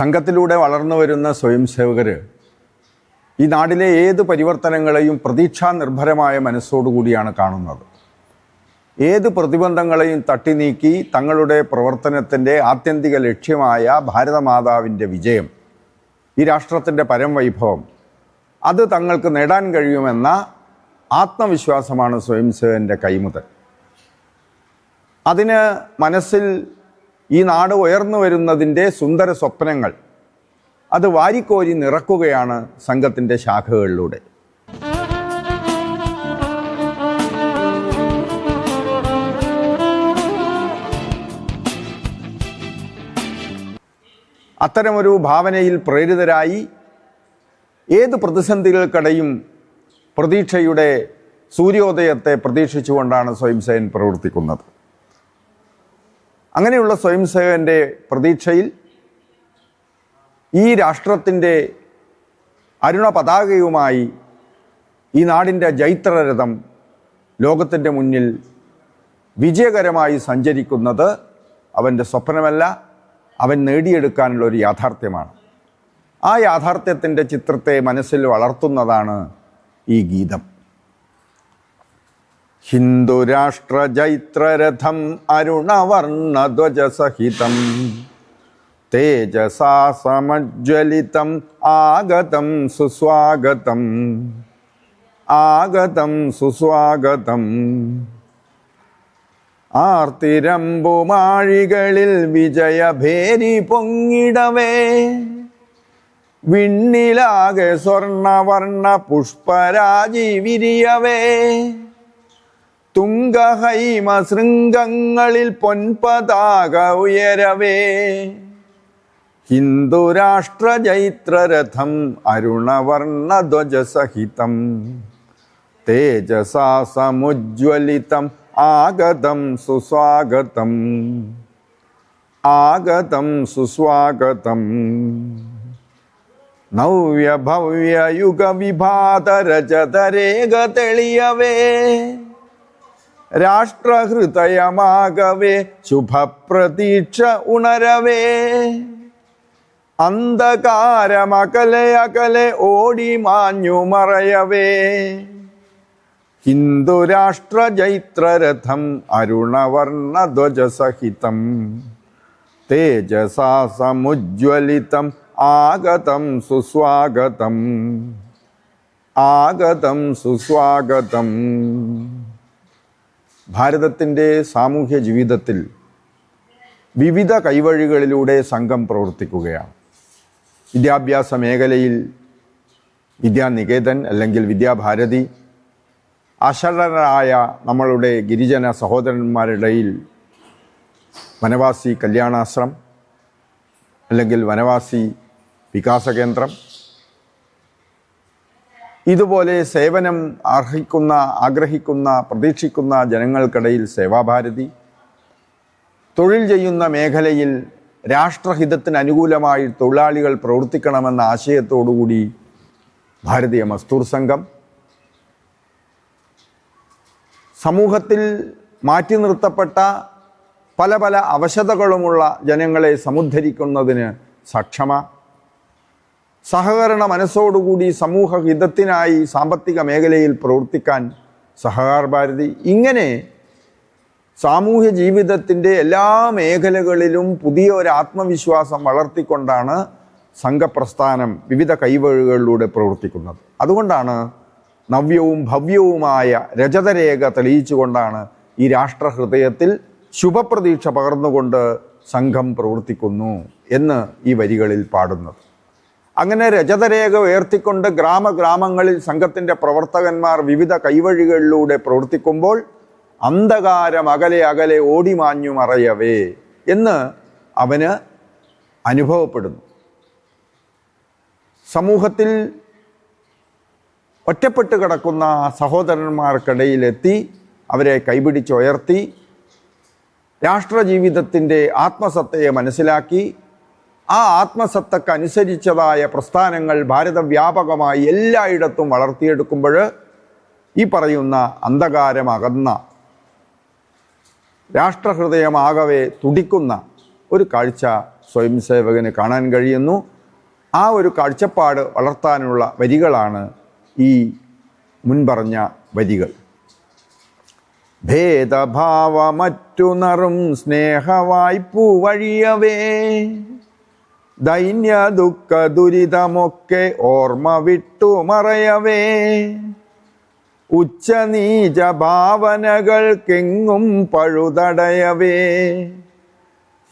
സംഘത്തിലൂടെ വളർന്നു വരുന്ന സ്വയം സേവകർ ഈ നാടിലെ ഏത് പരിവർത്തനങ്ങളെയും പ്രതീക്ഷാ നിർഭരമായ മനസ്സോടുകൂടിയാണ് കാണുന്നത്. ഏത് പ്രതിബന്ധങ്ങളെയും തട്ടി നീക്കി തങ്ങളുടെ പ്രവർത്തനത്തിന്റെ ആത്യന്തിക ലക്ഷ്യമായ ഭാരതമാതാവിന്റെ വിജയം ഈ രാഷ്ട്രത്തിന്റെ പരംവൈഭവം അത് തങ്ങൾക്ക് നേടാൻ കഴിയുമെന്ന ആത്മവിശ്വാസമാണ് സ്വയംസേവന്റെ കൈമുതൽ. അതിന് മനസ്സിൽ ഈ നാട് ഉയർന്നു വരുന്നതിന്റെ സുന്ദര സ്വപ്നങ്ങൾ. അത് വാരിക്കോരി നിറക്കുകയാണ് സംഘത്തിന്റെ ശാഖകളിലൂടെ. അത്തരമൊരു ഭാവനയിൽ പ്രേരിതരായി ഏത് പ്രതിസന്ധികൾക്കിടയും പ്രതീക്ഷയുടെ സൂര്യോദയത്തെ പ്രതീക്ഷിച്ചുകൊണ്ടാണ് സ്വയംസേൻ പ്രവർത്തിക്കുന്നത്. അങ്ങനെയുള്ള സ്വയം സേവന്റെ പ്രതീക്ഷയിൽ ഈ രാഷ്ട്രത്തിന്റെ അരുണ പതാകയുമായി ഈ നാടിന്റെ ജൈത്രരഥം ലോകത്തിന്റെ മുന്നിൽ വിജയകരമായി സഞ്ചരിക്കുന്നത് അവന്റെ സ്വപ്നമല്ല അവൻ നേടിയെടുക്കാനുള്ള ഒരു യാഥാർത്ഥ്യമാണ്. ആ യാഥാർത്ഥ്യത്തിന്റെ ചിത്രത്തെ മനസ്സിൽ വളർത്തുന്നതാണ് ഈ ഗീതം. ഹിന്ദുരാഷ്ട്ര ജൈത്രരഥം അരുണവർണധ്വജസഹിതം. തേജസാ സമജ്വലിതം ആഗതം സുസ്വാഗതം. ആഗതം സുസ്വാഗതം. ആർത്തിരമ്പുമാഴികളിൽ വിജയഭേരി പൊങ്ങിടവേ. വിണ്ണിലാകെ സ്വർണവർണ പുഷ്പരാജി വിരിയവേ. തുംഗഹൈമ ശൃംഗങ്ങളിൽ പൊൻപതാക ഉയരവേ. ഹിന്ദുരാഷ്ട്ര ജൈത്രരഥം അരുണവർണധ്വജസഹിതം. തേജസാ സമുജ്വലിതം ആഗതം സുസ്വാഗതം. ആഗതം സുസ്വാഗതം. നവ്യഭവ്യയുഗ വിഭാതരചതരേഖ തെളിയവേ. രാഷ്ട്രഹൃദയമാകവേ ശുഭപ്രതീക്ഷ ഉണരവേ. അന്ധകാരമകലെ അകലെ ഓടി മാഞ്ഞു മറയവേ. ഹിന്ദുരാഷ്ട്ര ജൈത്രരഥം അരുണവർണധ്വജസഹിതം തേജസാ സമുജ്വലിതം ആഗതം സുസ്വാഗതം. ആഗതം സുസ്വാഗതം. ഭാരതത്തിന്റെ സാമൂഹ്യ ജീവിതത്തിൽ വിവിധ കൈവഴികളിലൂടെ സംഘം പ്രവർത്തിക്കുകയാണ്. വിദ്യാഭ്യാസ മേഖലയിൽ വിദ്യാനികേതൻ അല്ലെങ്കിൽ വിദ്യാഭാരതി അശരണരായ നമ്മളുടെ ഗിരിജന സഹോദരന്മാരുടെയിൽ വനവാസി കല്യാണാശ്രം അല്ലെങ്കിൽ വനവാസി വികാസ കേന്ദ്രം ഇതുപോലെ സേവനം അർഹിക്കുന്ന ആഗ്രഹിക്കുന്ന പ്രതീക്ഷിക്കുന്ന ജനങ്ങൾക്കിടയിൽ സേവാഭാരതി. തൊഴിൽ ചെയ്യുന്ന മേഖലയിൽ രാഷ്ട്രഹിതത്തിന് അനുകൂലമായി തൊഴിലാളികൾ പ്രവർത്തിക്കണമെന്ന ആശയത്തോടുകൂടി ഭാരതീയ മസ്തൂർ സംഘം. സമൂഹത്തിൽ മാറ്റി നിർത്തപ്പെട്ട പല പല അവശതകളുമുള്ള ജനങ്ങളെ സമുദ്ധരിക്കുന്നതിന് സക്ഷമ. സഹകരണ മനസ്സോടുകൂടി സമൂഹ ഹിതത്തിനായി സാമ്പത്തിക മേഖലയിൽ പ്രവർത്തിക്കാൻ സഹകാർ ഭാരതി ഇങ്ങനെ സാമൂഹ്യ ജീവിതത്തിന്റെ എല്ലാ മേഖലകളിലും പുതിയ ഒരു ആത്മവിശ്വാസം വളർത്തിക്കൊണ്ടാണ് സംഘപ്രസ്ഥാനം വിവിധ കൈവഴികളിലൂടെ പ്രവർത്തിക്കുന്നത്. അതുകൊണ്ടാണ് നവ്യവും ഭവ്യവുമായ രജതരേഖ തെളിയിച്ചുകൊണ്ടാണ് ഈ രാഷ്ട്രഹൃദയത്തിൽ ശുഭപ്രതീക്ഷ പകർന്നുകൊണ്ട് സംഘം പ്രവർത്തിക്കുന്നു എന്ന് ഈ വരികളിൽ പാടുന്നത്. അങ്ങനെ രജതരേഖ ഉയർത്തിക്കൊണ്ട് ഗ്രാമഗ്രാമങ്ങളിൽ സംഘത്തിന്റെ പ്രവർത്തകന്മാർ വിവിധ കൈവഴികളിലൂടെ പ്രവർത്തിക്കുമ്പോൾ അന്ധകാരം അകലെ അകലെ ഓടിമാഞ്ഞു മറയവേ എന്ന് അവന് അനുഭവപ്പെടുന്നു. സമൂഹത്തിൽ ഒറ്റപ്പെട്ട് കിടക്കുന്ന സഹോദരന്മാർക്കിടയിലെത്തി അവരെ കൈപിടിച്ചുയർത്തി രാഷ്ട്രജീവിതത്തിന്റെ ആത്മസത്തയെ മനസ്സിലാക്കി ആ ആത്മസത്തക്ക് അനുസരിച്ചതായ പ്രസ്ഥാനങ്ങൾ ഭാരതവ്യാപകമായി എല്ലായിടത്തും വളർത്തിയെടുക്കുമ്പോൾ ഈ പറയുന്ന അന്ധകാരമകന്ന രാഷ്ട്രഹൃദയമാകവെ തുടിക്കുന്ന ഒരു കാഴ്ച സ്വയം സേവകന് കാണാൻ കഴിയുന്നു. ആ ഒരു കാഴ്ചപ്പാട് വളർത്താനുള്ള വരികളാണ് ഈ മുൻപറഞ്ഞ വരികൾ. ഭേദഭാവമറ്റുണറും സ്നേഹവായ്പു വഴിയവേ. ദൈന്യ ദുഃഖ ദുരിതമൊക്കെ ഓർമ്മ വിട്ടു മറയവേ. ഉച്ചനീച ഭാവനകൾക്കെങ്ങും പഴുതടയവേ.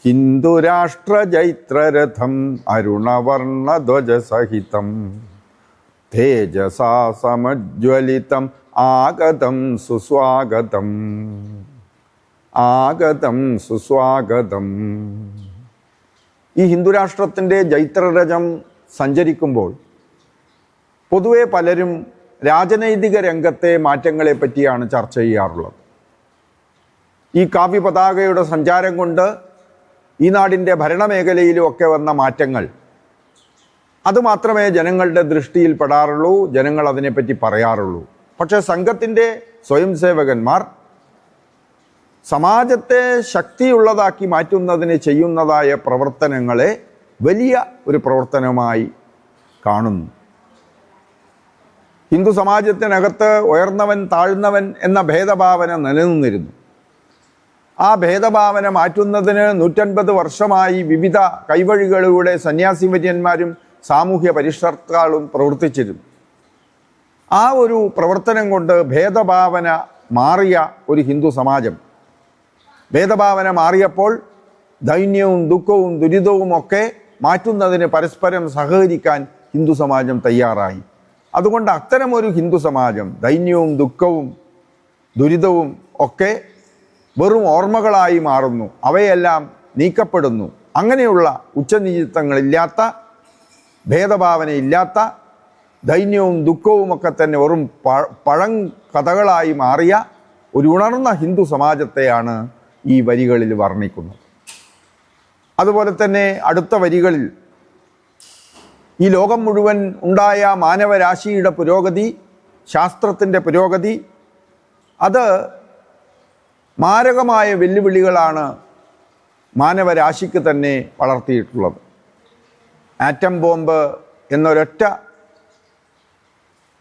ഹിന്ദുരാഷ്ട്ര ജൈത്രരഥം അരുണവർണ ധ്വജസഹിതം. തേജസാ സമജ്വലിതം ആഗതം സുസ്വാഗതം. ആഗതം സുസ്വാഗതം. ഈ ഹിന്ദുരാഷ്ട്രത്തിന്റെ ജൈത്രരജം സഞ്ചരിക്കുമ്പോൾ പൊതുവെ പലരും രാജനൈതിക രംഗത്തെ മാറ്റങ്ങളെ പറ്റിയാണ് ചർച്ച ചെയ്യാറുള്ളത്. ഈ കാവ്യ പതാകയുടെ സഞ്ചാരം കൊണ്ട് ഈ നാടിന്റെ ഭരണമേഖലയിലും ഒക്കെ വന്ന മാറ്റങ്ങൾ അതുമാത്രമേ ജനങ്ങളുടെ ദൃഷ്ടിയിൽ പെടാറുള്ളൂ ജനങ്ങൾ അതിനെപ്പറ്റി പറയാറുള്ളൂ. പക്ഷേ സംഘത്തിന്റെ സ്വയം സേവകന്മാർ സമാജത്തെ ശക്തിയുള്ളതാക്കി മാറ്റുന്നതിന് ചെയ്യുന്നതായ പ്രവർത്തനങ്ങളെ വലിയ ഒരു പ്രവർത്തനമായി കാണുന്നു. ഹിന്ദു സമാജത്തിനകത്ത് ഉയർന്നവൻ താഴ്ന്നവൻ എന്ന ഭേദഭാവന നിലനിന്നിരുന്നു. ആ ഭേദഭാവന മാറ്റുന്നതിന് നൂറ്റൻപത് വർഷമായി വിവിധ കൈവഴികളിലൂടെ സന്യാസിവര്യന്മാരും സാമൂഹ്യ പരിഷ്കർത്താളും പ്രവർത്തിച്ചിരുന്നു. ആ ഒരു പ്രവർത്തനം കൊണ്ട് ഭേദഭാവന മാറിയ ഒരു ഹിന്ദു സമാജം. ഭേദഭാവന മാറിയപ്പോൾ ദൈന്യവും ദുഃഖവും ദുരിതവും ഒക്കെ മാറ്റുന്നതിന് പരസ്പരം സഹകരിക്കാൻ ഹിന്ദു സമാജം തയ്യാറായി. അതുകൊണ്ട് അത്തരമൊരു ഹിന്ദു സമാജം ദൈന്യവും ദുഃഖവും ദുരിതവും ഒക്കെ വെറും ഓർമ്മകളായി മാറുന്നു. അവയെല്ലാം നീക്കപ്പെടുന്നു. അങ്ങനെയുള്ള ഉച്ചനീചിത്വങ്ങളില്ലാത്ത ഭേദഭാവനയില്ലാത്ത ദൈന്യവും ദുഃഖവും ഒക്കെ തന്നെ വെറും പഴം കഥകളായി മാറിയ ഒരു ഉണർന്ന ഹിന്ദു സമാജത്തെയാണ് ഈ വരികളിൽ വർണിക്കുന്നു. അതുപോലെ തന്നെ അടുത്ത വരികളിൽ ഈ ലോകം മുഴുവൻ ഉണ്ടായ മാനവരാശിയുടെ പുരോഗതി ശാസ്ത്രത്തിന്റെ പുരോഗതി അത് മാരകമായ വെല്ലുവിളികളാണ് മാനവരാശിക്ക് തന്നെ വളർത്തിയിട്ടുള്ളത്. ആറ്റം ബോംബ് എന്നൊരൊറ്റ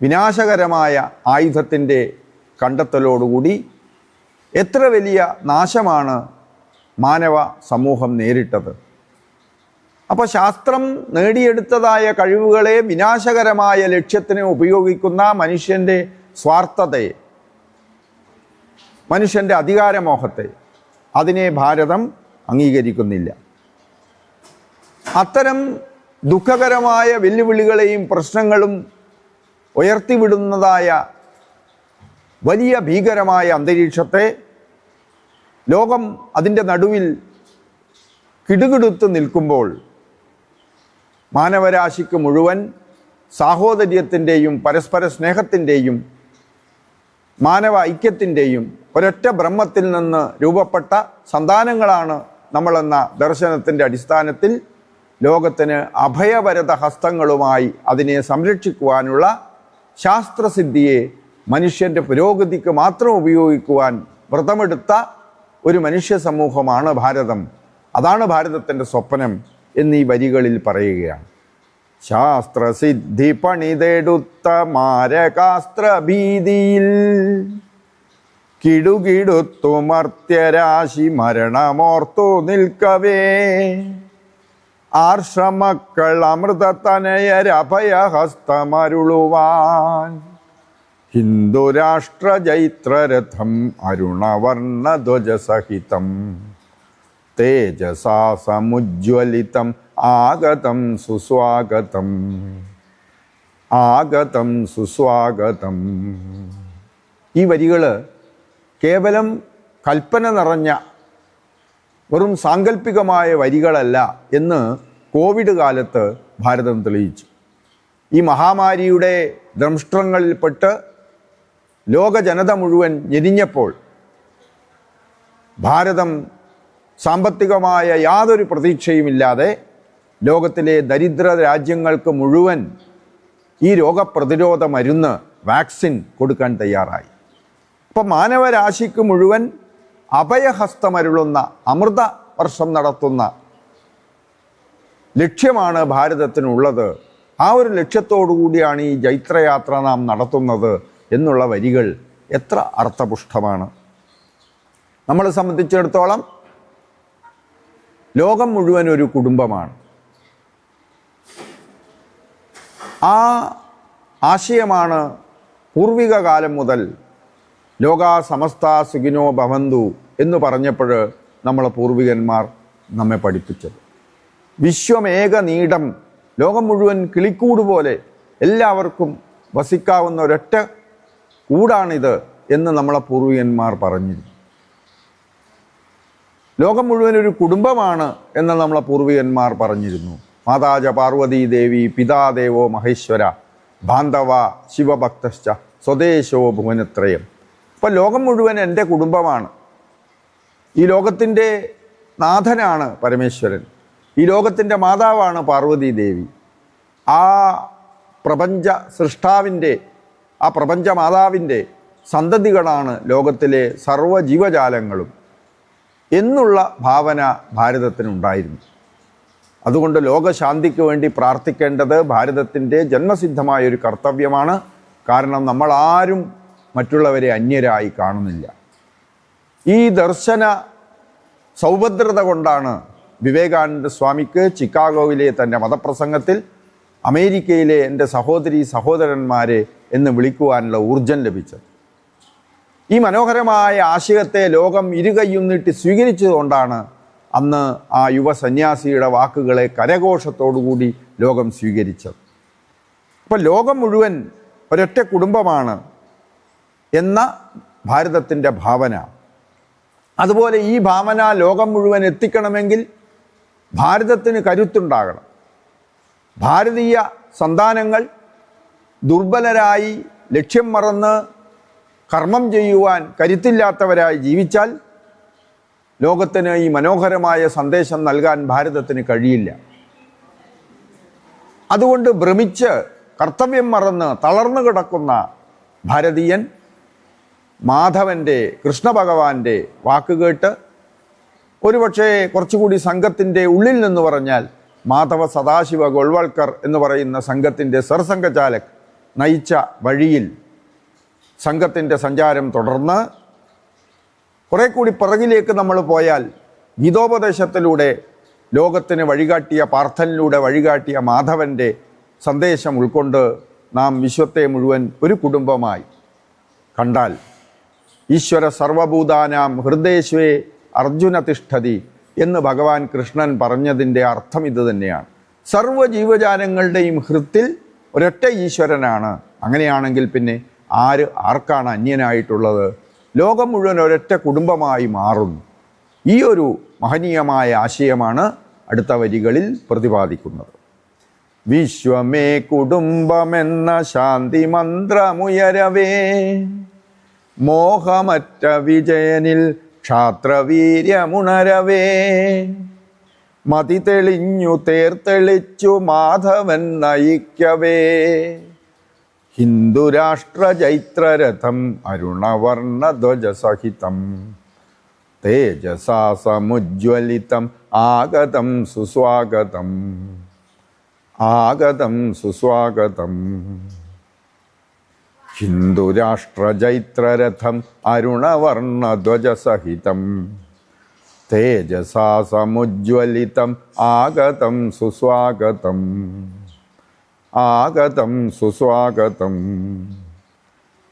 വിനാശകരമായ ആയുധത്തിന്റെ കണ്ടെത്തലോടുകൂടി എത്ര വലിയ നാശമാണ് മാനവ സമൂഹം നേരിട്ടത്? അപ്പോൾ ശാസ്ത്രം നേടിയെടുത്തതായ കഴിവുകളെ വിനാശകരമായ ലക്ഷ്യത്തിന് ഉപയോഗിക്കുന്ന മനുഷ്യന്റെ സ്വാർത്ഥതയെ മനുഷ്യന്റെ അധികാരമോഹത്തെ അതിനെ ഭാരതം അംഗീകരിക്കുന്നില്ല. അത്തരം ദുഃഖകരമായ വെല്ലുവിളികളെയും പ്രശ്നങ്ങളും ഉയർത്തിവിടുന്നതായ വലിയ ഭീകരമായ അന്തരീക്ഷത്തെ ലോകം അതിന്റെ നടുവിൽ കിടുകിടുത്ത് നിൽക്കുമ്പോൾ മാനവരാശിക്ക് മുഴുവൻ സാഹോദര്യത്തിന്റെയും പരസ്പര സ്നേഹത്തിന്റെയും മാനവ ഐക്യത്തിന്റെയും ഒരൊറ്റ ബ്രഹ്മത്തിൽ നിന്ന് രൂപപ്പെട്ട സന്താനങ്ങളാണ് നമ്മളെന്ന ദർശനത്തിന്റെ അടിസ്ഥാനത്തിൽ ലോകത്തിന് അഭയവരത ഹസ്തങ്ങളുമായി അതിനെ സംരക്ഷിക്കുവാനുള്ള ശാസ്ത്രസിദ്ധിയെ മനുഷ്യന്റെ പുരോഗതിക്ക് മാത്രം ഉപയോഗിക്കുവാൻ വ്രതമെടുത്ത ഒരു മനുഷ്യ സമൂഹമാണ് ഭാരതം. അതാണ് ഭാരതത്തിന്റെ സ്വപ്നം എന്നീ വരികളിൽ പറയുകയാണ്. ശാസ്ത്രസിദ്ധി പണിതെടുത്ത മാരകാസ്ത്ര ഭീതിയിൽ കിടുകിടുത്തു മർത്യരാശി മരണമോർത്തു നിൽക്കവേ. ആർഷമക്കൾ അമൃതതനയരഭയഹസ്തമരുളുവാൻ അരുണവർണ ധ്വജസഹിതം തേജസാ സമുജ്വലിതം ആഗതം സുസ്വാഗതം. ആഗതം സുസ്വാഗതം. ഈ വരികൾ കേവലം കൽപ്പന നിറഞ്ഞ വെറും സാങ്കല്പികമായ വരികളല്ല എന്ന് കോവിഡ് കാലത്ത് ഭാരതം തെളിയിച്ചു. ഈ മഹാമാരിയുടെ ദംഷ്ട്രങ്ങളിൽപ്പെട്ട് ലോക ജനത മുഴുവൻ ഞെരിഞ്ഞപ്പോൾ ഭാരതം സാമ്പത്തികമായ യാതൊരു പ്രതീക്ഷയുമില്ലാതെ ലോകത്തിലെ ദരിദ്ര രാജ്യങ്ങൾക്ക് മുഴുവൻ ഈ രോഗപ്രതിരോധ മരുന്ന് വാക്സിൻ കൊടുക്കാൻ തയ്യാറായി. അപ്പം മാനവരാശിക്ക് മുഴുവൻ അഭയഹസ്തമരുളുന്ന അമൃത വർഷം നടത്തുന്ന ലക്ഷ്യമാണ് ഭാരതത്തിനുള്ളത്. ആ ഒരു ലക്ഷ്യത്തോടു കൂടിയാണ് ഈ ജൈത്രയാത്ര നാം നടത്തുന്നത്. എന്നുള്ള വരികൾ എത്ര അർത്ഥപുഷ്ടമാണ്. നമ്മളെ സംബന്ധിച്ചിടത്തോളം ലോകം മുഴുവൻ ഒരു കുടുംബമാണ്. ആ ആശയമാണ് പൂർവിക കാലം മുതൽ ലോക സമസ്ത സുഖിനോ ഭവന്തു എന്ന് പറഞ്ഞപ്പോൾ നമ്മളെ പൂർവികന്മാർ നമ്മെ പഠിപ്പിച്ചത്. വിശ്വമേക നീടം ലോകം മുഴുവൻ കിളിക്കൂട് പോലെ എല്ലാവർക്കും വസിക്കാവുന്ന ഒരൊറ്റ കൂടാണിത് എന്ന് നമ്മളെ പൂർവികന്മാർ പറഞ്ഞിരുന്നു ലോകം മുഴുവൻ ഒരു കുടുംബമാണ് എന്ന് നമ്മളെ പൂർവികന്മാർ പറഞ്ഞിരുന്നു. മാതാജ പാർവതീ ദേവി പിതാദേവോ മഹേശ്വര ബാന്ധവ ശിവഭക്തശ്ച സ്വദേശോ ഭുവനത്രയം. അപ്പം ലോകം മുഴുവൻ എന്റെ കുടുംബമാണ്. ഈ ലോകത്തിന്റെ നാഥനാണ് പരമേശ്വരൻ. ഈ ലോകത്തിന്റെ മാതാവാണ് പാർവതീ ദേവി. ആ പ്രപഞ്ച സൃഷ്ടാവിന്റെ ആ പ്രപഞ്ചമാതാവിന്റെ സന്തതികളാണ് ലോകത്തിലെ സർവ ജീവജാലങ്ങളും എന്നുള്ള ഭാവന ഭാരതത്തിനുണ്ടായിരുന്നു. അതുകൊണ്ട് ലോകശാന്തിക്ക് വേണ്ടി പ്രാർത്ഥിക്കേണ്ടത് ഭാരതത്തിന്റെ ജന്മസിദ്ധമായ ഒരു കർത്തവ്യമാണ്. കാരണം നമ്മളാരും മറ്റുള്ളവരെ അന്യരായി കാണുന്നില്ല. ഈ ദർശന സൗഭദ്രത കൊണ്ടാണ് വിവേകാനന്ദ സ്വാമിക്ക് ചിക്കാഗോയിലെ തന്റെ മതപ്രസംഗത്തിൽ അമേരിക്കയിലെ എന്റെ സഹോദരി സഹോദരന്മാരെ എന്ന് വിളിക്കുവാനുള്ള ഊർജം ലഭിച്ചത്. ഈ മനോഹരമായ ആശയത്തെ ലോകം ഇരുകൈയും നീട്ടി സ്വീകരിച്ചതുകൊണ്ടാണ് അന്ന് ആ യുവ സന്യാസിയുടെ വാക്കുകളെ കരഘോഷത്തോടുകൂടി ലോകം സ്വീകരിച്ചത്. അപ്പോൾ ലോകം മുഴുവൻ ഒരൊറ്റ കുടുംബമാണ് എന്ന ഭാരതത്തിന്റെ ഭാവന. അതുപോലെ ഈ ഭാവന ലോകം മുഴുവൻ എത്തിക്കണമെങ്കിൽ ഭാരതത്തിന് കരുത്തുണ്ടാകണം. ഭാരതീയ സന്താനങ്ങൾ ദുർബലരായി ലക്ഷ്യം മറന്ന് കർമ്മം ചെയ്യുവാൻ കരുത്തില്ലാത്തവരായി ജീവിച്ചാൽ ലോകത്തിന് ഈ മനോഹരമായ സന്ദേശം നൽകാൻ ഭാരതത്തിന് കഴിയില്ല. അതുകൊണ്ട് ഭ്രമിച്ച് കർത്തവ്യം മറന്ന് തളർന്നു കിടക്കുന്ന ഭാരതീയൻ മാധവന്റെ കൃഷ്ണഭഗവാന്റെ വാക്കുകേട്ട് ഒരുപക്ഷെ കുറച്ചുകൂടി സംഘത്തിന്റെ ഉള്ളിൽ നിന്ന് പറഞ്ഞാൽ മാധവ സദാശിവ ഗോൾവാൾക്കർ എന്ന് പറയുന്ന സംഘത്തിന്റെ സർസംഘചാലക് നയിച്ച വഴിയിൽ സംഘത്തിന്റെ സഞ്ചാരം തുടർന്ന് കുറെ കൂടി പിറകിലേക്ക് നമ്മൾ പോയാൽ ഗീതോപദേശത്തിലൂടെ ലോകത്തിന് വഴികാട്ടിയ പാർത്ഥനിലൂടെ വഴികാട്ടിയ മാധവന്റെ സന്ദേശം ഉൾക്കൊണ്ട് നാം വിശ്വത്തെ മുഴുവൻ ഒരു കുടുംബമായി കണ്ടാൽ ഈശ്വര സർവഭൂതാനാം ഹൃദയശ്വേ അർജുന തിഷ്ഠതി എന്ന് ഭഗവാൻ കൃഷ്ണൻ പറഞ്ഞതിന്റെ അർത്ഥം ഇത് തന്നെയാണ്. സർവ ജീവജാലങ്ങളുടെയും ഹൃത്തിൽ ഒരൊറ്റ ഈശ്വരനാണ്. അങ്ങനെയാണെങ്കിൽ പിന്നെ ആര് ആർക്കാണ് അന്യനായിട്ടുള്ളത്? ലോകം മുഴുവൻ ഒരൊറ്റ കുടുംബമായി മാറുന്നു. ഈ ഒരു മഹനീയമായ ആശയമാണ് അടുത്ത വരികളിൽ പ്രതിപാദിക്കുന്നത്. വിശ്വമേ കുടുംബമെന്ന ശാന്തി മന്ത്രമുയരവേ മോഹമറ്റ വിജയനിൽ ക്ഷാത്രവീര്യമുണരവേ. മതി തെളിഞ്ഞു തേർത്തെളിച്ചു മാധവൻ നയിക്കവേ. ഹിന്ദുരാഷ്ട്ര ചൈത്രരഥം അരുണവർണ ധ്വജസഹിതം. തേജസാ സമുജ്വലിതം ആഗതം സുസ്വാഗതം. ആഗതം സുസ്വാഗതം. ഹിന്ദുരാഷ്ട്ര ഹിന്ദുരാഷ്ട്രജൈത്രരഥം അരുണവർണധ്വജസഹിതം തേജസാ സമുജ്വലിതം ആഗതം സുസ്വാഗതം. ആഗതം സുസ്വാഗതം.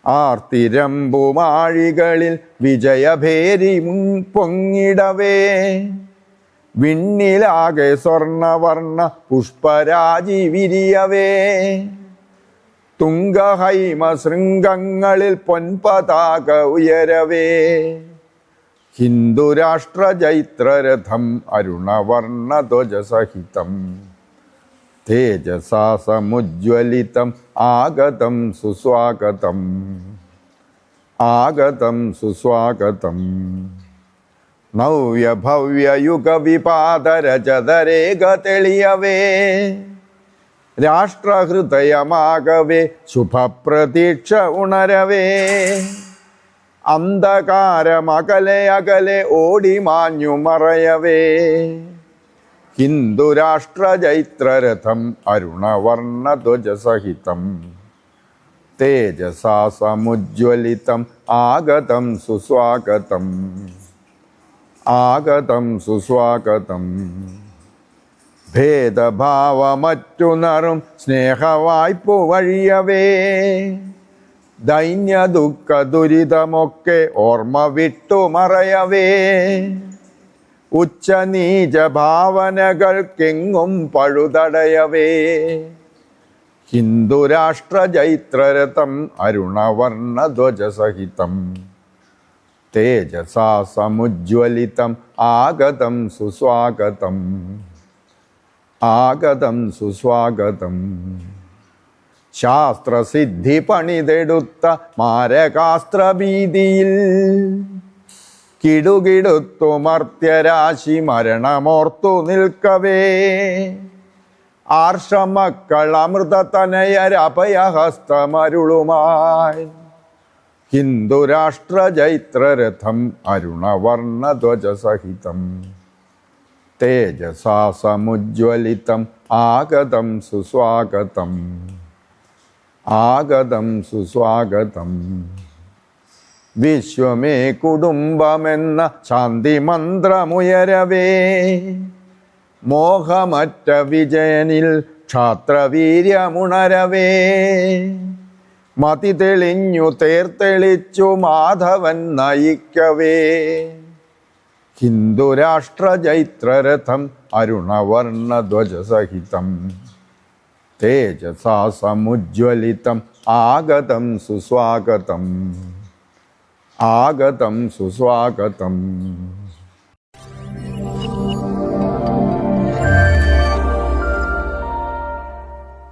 ആർത്തിരമ്പുമാഴികളിൽ വിജയഭേരി പൊങ്ങിടവേ. വിണ്ണിലാകെ സ്വർണവർണ പുഷ്പരാജി വിരിയവേ തുംഗഹൈമ ശൃംഗങ്ങളിൽ പൊൻപതാക ഉയരവേ. ഹിന്ദുരാഷ്ട്ര ജൈത്രരഥം അരുണവർണ ധ്വജസഹിതം തേജസാ സമുജ്വലിതം ആഗതം സുസ്വാഗതം. ആഗതം സുസ്വാഗതം. നവ്യഭവ്യയുഗ വിപാദരചതരേഖ തെളിയവേ രാഷ്ട്രഹൃദയമാകവേ ശുഭപ്രതീക്ഷ ഉണരവേ. അന്ധകാരമകലെ അകലെ ഓടി മാഞ്ഞു മറയവേ. ഹിന്ദുരാഷ്ട്രജൈത്രരഥം അരുണവർണധ്വജസഹിതം തേജസാ സമുജ്വലിതം ആഗതം സുസ്വാഗതം. ആഗതം സുസ്വാഗതം. ഭേദഭാവമറ്റുണറും സ്നേഹവായ്പു വഴിയവേ. ദൈന്യ ദുഃഖ ദുരിതമൊക്കെ ഓർമ്മ വിട്ടു മറയവേ. ഉച്ച ഉച്ചനീച ഭാവനകൾക്കെങ്ങും പഴുതടയവേ. ഹിന്ദുരാഷ്ട്ര ഹിന്ദുരാഷ്ട്രജൈത്രരഥം അരുണവർണധ്വജസഹിതം തേജസാ സമുജ്വലിതം ആഗതം സുസ്വാഗതം. ആഗതം സുസ്വാഗതം. ശാസ്ത്രസിദ്ധി പണിതെടുത്ത മാരകാസ്ത്രഭീതിയിൽ കിടുകിടുത്തു മർത്യരാശി മരണമോർത്തു നിൽക്കവേ. ആർഷമക്കൾ അമൃതതനയരഭയഹസ്തമരുളുമായി. ഹിന്ദുരാഷ്ട്രജൈത്രരഥം അരുണവർണധ്വജസഹിതം തേജസാ സമുജ്വലിതം ആഗതം സുസ്വാഗതം. ആഗതം സുസ്വാഗതം. വിശ്വമേ കുടുംബമെന്ന ശാന്തി മന്ത്രമുയരവേ മോഹമറ്റ വിജയനിൽ ക്ഷാത്രവീര്യമുണരവേ. മതി തെളിഞ്ഞു തേർത്തെളിച്ചു മാധവൻ നയിക്കവേ. ഹിന്ദുരാഷ്ട്ര ചൈത്രരഥം അരുണവർണധ്വജസഹിതം തേജസാ സമുജ്വലിതം ആഗതം സുസ്വാഗതം ആഗതം സുസ്വാഗതം